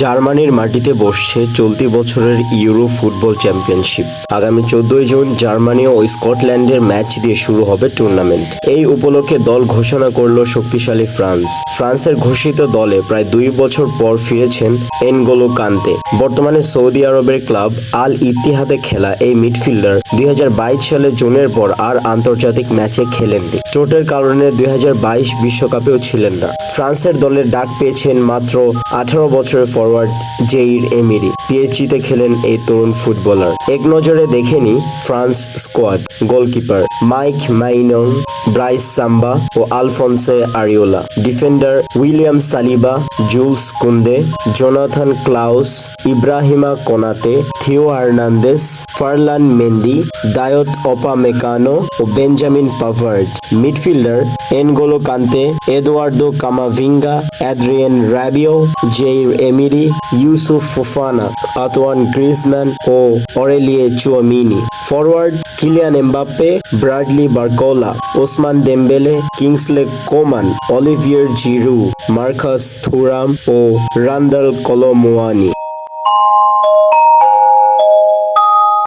জার্মানির মাটিতে বসছে চলতি বছরের ইউরো ফুটবল চ্যাম্পিয়নশিপ। আগামী চোদ্দই জুন জার্মানি ও স্কটল্যান্ডের ম্যাচ দিয়ে শুরু হবে টুর্নামেন্ট। এই উপলক্ষে দল ঘোষণা করল শক্তিশালী ফ্রান্স। ফ্রান্সের ঘোষিত দলে প্রায় দুই বছর পর ফিরেছেন এনগোলো কান্তে। বর্তমানে সৌদি আরবের ক্লাব আল ইতিহাদে খেলা এই মিডফিল্ডার দুই সালে জুনের পর আর আন্তর্জাতিক ম্যাচে খেলেননি। চোটের কারণে দুই বিশ্বকাপেও ছিলেন না। ফ্রান্সের দলের ডাক পেয়েছেন মাত্র আঠারো বছরের ফরওয়ার্ড জেইর এমিরি পিএসজিতে খেলেন এই তরুণ ফুটবলার। এক নজরে দেখেনি ফ্রান্স স্কোয়াড, গোলকিপার মাইক মাইনং, ব্রাইস সাম্বা ও Alphonse Areola. Defender William Saliba, Jules Kounde, Jonathan Clauss, Ibrahima Konate, Theo Hernandez, Ferland Mendy, Dayot Upamecano ও Benjamin Pavard. Midfielder N'Golo Kante Eduardo Camavinga Adrien Rabiot Zaire Emery Youssouf Fofana, Antoine Griezmann ও Aurelien Tchouameni. Forward Kylian Mbappe, Bradley Barcola, Ousmane Dembele, Kingsley Coman, Olivier Giroud, Marcus Thuram ও Randal কলোমোয়ানি।